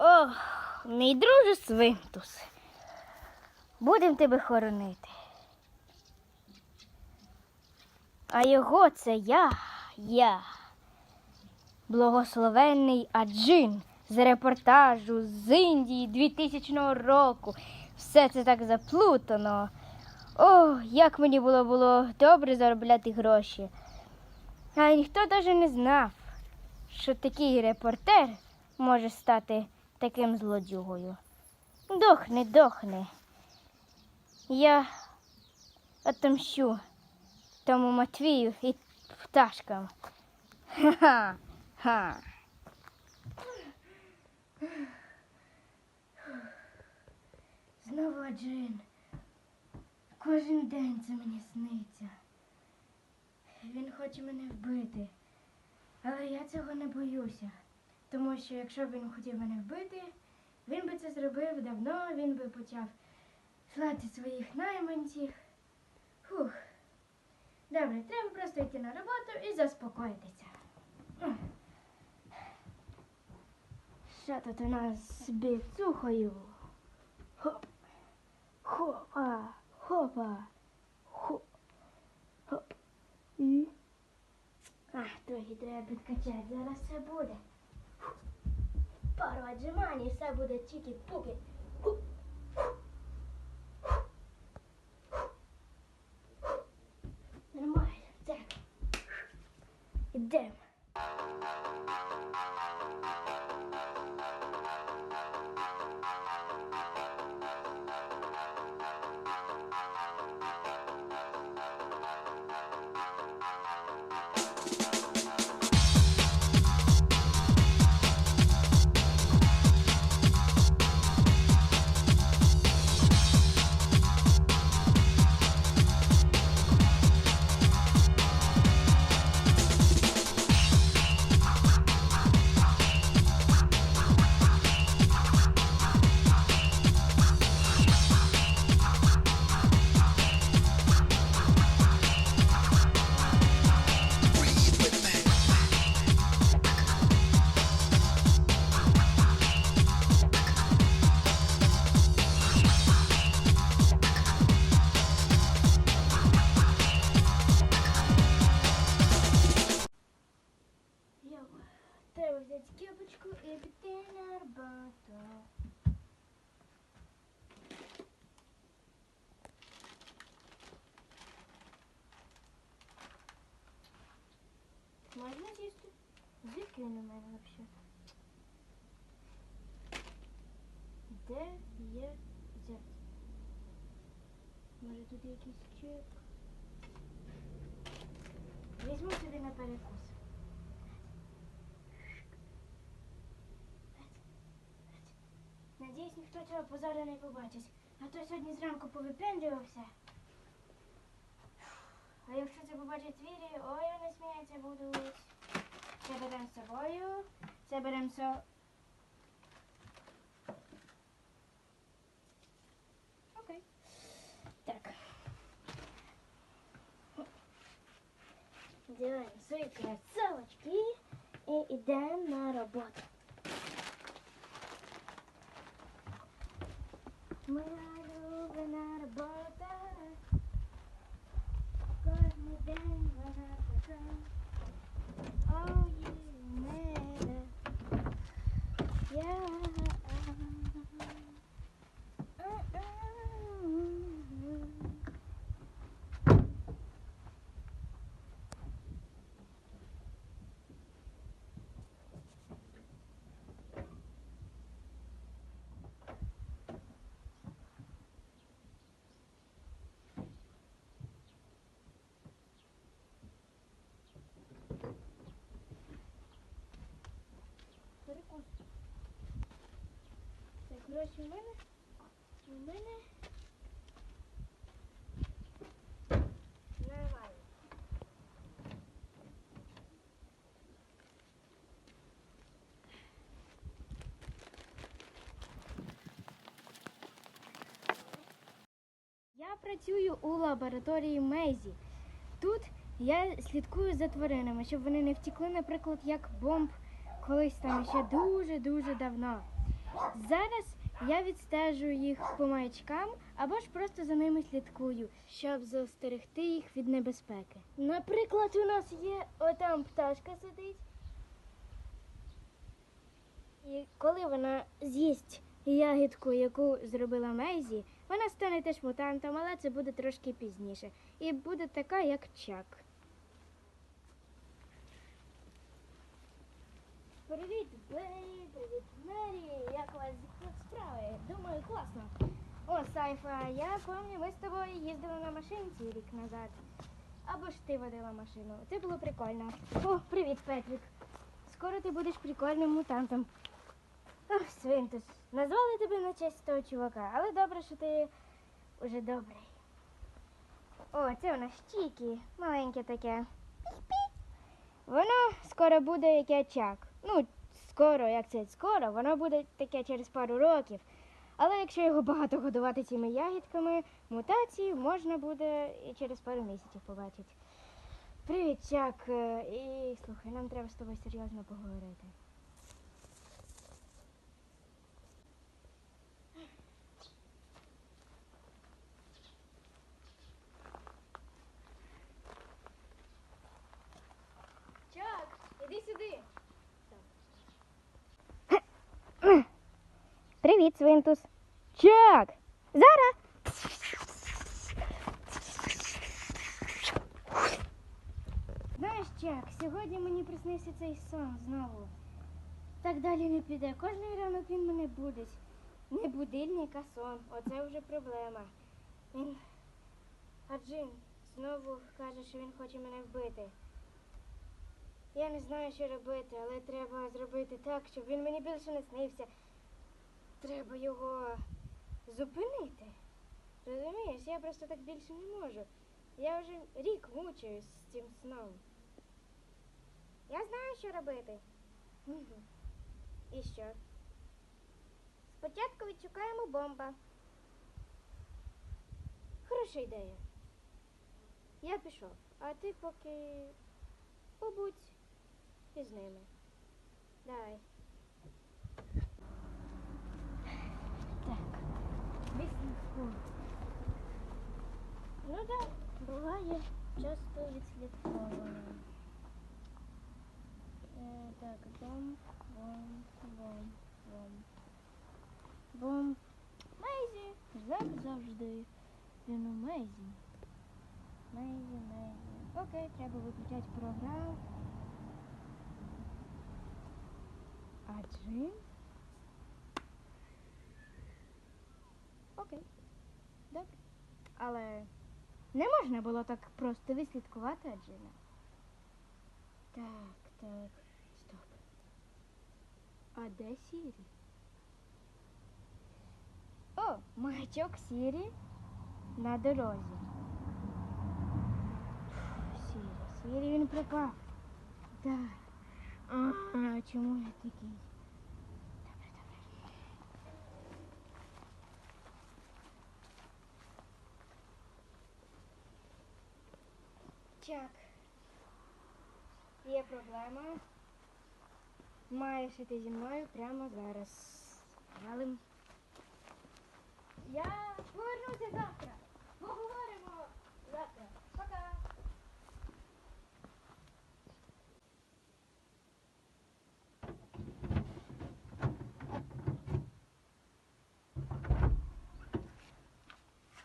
Ох, мій друже Свинтус. Будем тебе хоронити. А його це я, я, благословенний Аджин з репортажу з Індії 2000 року. Все це так заплутано. О, як мені було було добре заробляти гроші. А ніхто навіть не знав, що такий репортер може стати таким злодюгою. Дохни, дохни. Я отомщу тому Матвію і пташкам. Ха-ха. Знову Аджин. Кожен день це мені сниться. Він хоче мене вбити. Але я цього не боюся. Тому що якщо б він хотів мене вбити, він би це зробив давно, він би почав слати своїх найманців. Фух. Добре, треба просто йти на роботу і заспокоїтися. Що тут у нас з біцухою? Хоп. Хопа, хопа, хоп, хоп. І. А, трохи треба підкачати, зараз все буде. Пару отжиманий, і все буде чики-пуки. Нормально, так. Ідемо. Може тут якийсь чек? Візьму собі на перекус. Надіюсь, ніхто цього позору не побачить. А то сьогодні зранку повипендрювався. А якщо це побачить Вірі, ой, вони сміятися будуть. Це беремо з собою. Це беремо со... Окей. Делаємо свої кросовочки і йдемо на роботу. Моя улюблена робота. Кожен день вона Так, гроші у мене. У мене. Я працюю у лабораторії Мейзі. Тут я слідкую за тваринами, щоб вони не втекли, наприклад, як бомб колись там ще дуже-дуже давно. Зараз я відстежу їх по маячкам або ж просто за ними слідкую, щоб застерегти їх від небезпеки. Наприклад, у нас є отам пташка сидить. І коли вона з'їсть ягідку, яку зробила Мейзі, вона стане теж мутантом, але це буде трошки пізніше. І буде така, як Чак. Привіт, Бей, привіт, Мері. Як у вас тут Думаю, класно. О, Сайфа, я пам'ятаю, ми з тобою їздили на машинці рік назад. Або ж ти водила машину. Це було прикольно. О, привіт, Петрик. Скоро ти будеш прикольним мутантом. Ох, Свинтус, назвали тебе на честь того чувака, але добре, що ти уже добрий. О, це у нас Чікі, маленьке таке. Воно скоро буде як я чак. Ну, скоро, як це скоро, воно буде таке через пару років. Але якщо його багато годувати цими ягідками, мутації можна буде і через пару місяців побачити. Привіт, Чак. Е, І слухай, нам треба з тобою серйозно поговорити. Чак, іди сюди. Свинтус. Чак! Зараз. Знаєш, Чак, сьогодні мені приснився цей сон знову. Так далі не піде. Кожний ранок він мене будить. Не будильник, а сон. Оце вже проблема. Він. А Джин знову каже, що він хоче мене вбити. Я не знаю, що робити, але треба зробити так, щоб він мені більше не снився. Треба його зупинити. Розумієш, я просто так більше не можу. Я вже рік мучаюсь з цим сном. Я знаю, що робити. І що? Спочатку відшукаємо бомба. Хороша ідея. Я пішов, а ти поки побудь із ними. Давай. Так. Вісімку. Ну так, буває часто відслідковано. Е, так, бом, бом, бом, бом. Бом. Мейзі. Як завжди. Він у Мейзі. Мейзі, Мейзі. Окей, треба виключати програму. А Джин? Окей. Добре. Але не можна було так просто вислідкувати Аджина. Так, так. Стоп. А де Сірі? О, маячок Сірі на дорозі. Сірі, Сірі він пропав. Так. А, чому я такий? Чак. Є проблема. Маєш іти зі мною прямо зараз. Валим. Я повернуся завтра. Поговоримо завтра. Пока.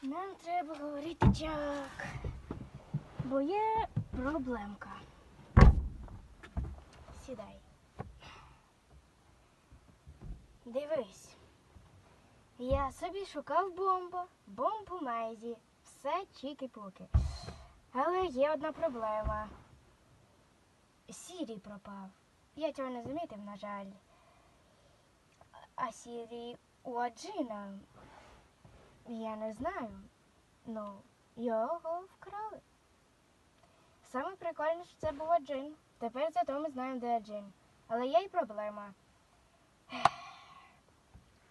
Нам треба говорити чак. Бо є проблемка. Сідай. Дивись. Я собі шукав бомбу, бомбу Мейзі, все чіки-пуки. Але є одна проблема. Сірі пропав. Я цього не замітив, на жаль. А Сірі у Аджина. Я не знаю. Ну, його вкрали. Саме прикольне, що це був Аджин. Тепер зато ми знаємо, де Аджин. Але є й проблема.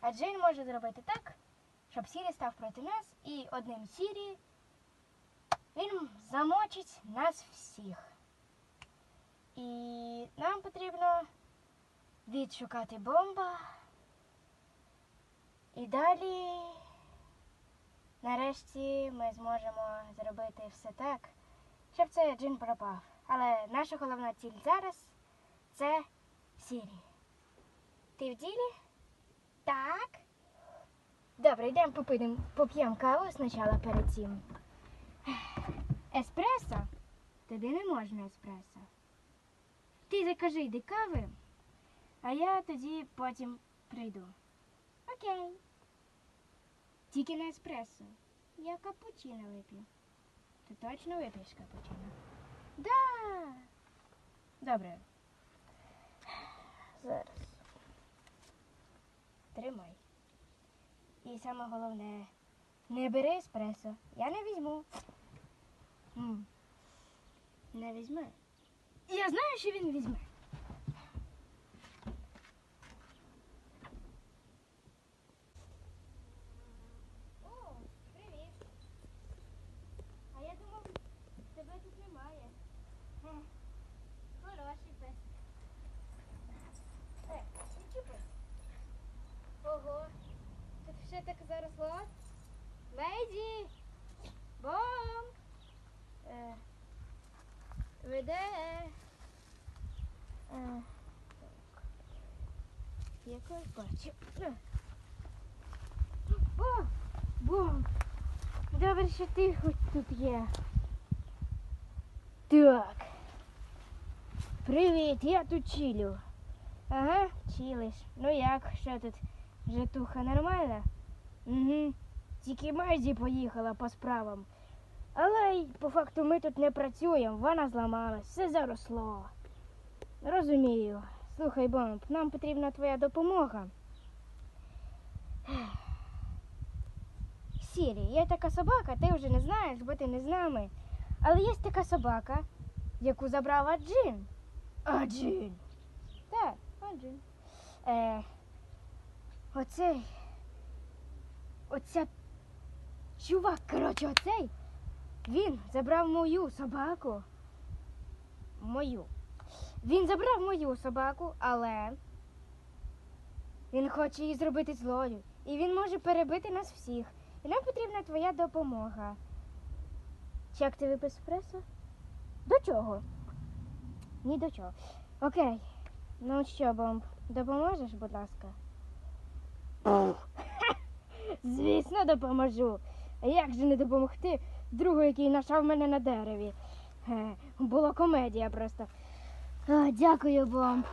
Аджин може зробити так, щоб Сірі став проти нас, і одним Сірі він замочить нас всіх. І нам потрібно відшукати бомба І далі, нарешті, ми зможемо зробити все так, щоб цей джин пропав. Але наша головна ціль зараз це Сірі. Ти в ділі? Так. Добре, йдемо поп'ємо каву спочатку перед цим. Еспресо? Тобі не можна еспресо. Ти закажи йди кави, а я тоді потім прийду. Окей. Тільки не еспресо. Я капучино вип'ю. Ти точно вип'єш капучино? Да. Добре. Зараз. Тримай. І саме головне, не бери еспресо. Я не візьму. М. Не візьме. Я знаю, що він візьме. О, привіт. А я думав, тебе тут немає. Хе, Хороший пес. Е, не чупай. Ого, тут все так заросло. Леді! Бом! Е, веде. Е. Якось бачу. Е. О, бом! Добре, що ти хоч тут є. Так. Привіт, я тут чилю. Ага, чилиш. Ну як, що тут? Житуха нормальна? Угу. Тільки Майзі поїхала по справам. Але й по факту ми тут не працюємо, вона зламалась, все заросло. Розумію. Слухай, Бомб, нам потрібна твоя допомога. Сірі, є така собака, ти вже не знаєш, бо ти не з нами. Але є така собака, яку забрала Джин. А Джин. Так, а Джин. Е, оцей. Оця чувак, коротше, оцей. Він забрав мою собаку. Мою. Він забрав мою собаку, але він хоче її зробити злою. І він може перебити нас всіх. І нам потрібна твоя допомога. Як ти випив еспресо? До чого? Ні до чого. Окей. Ну що, Бомб, допоможеш, будь ласка? Звісно, допоможу. А як же не допомогти другу, який нашав мене на дереві? Е, Була комедія просто. Дякую, Бомб.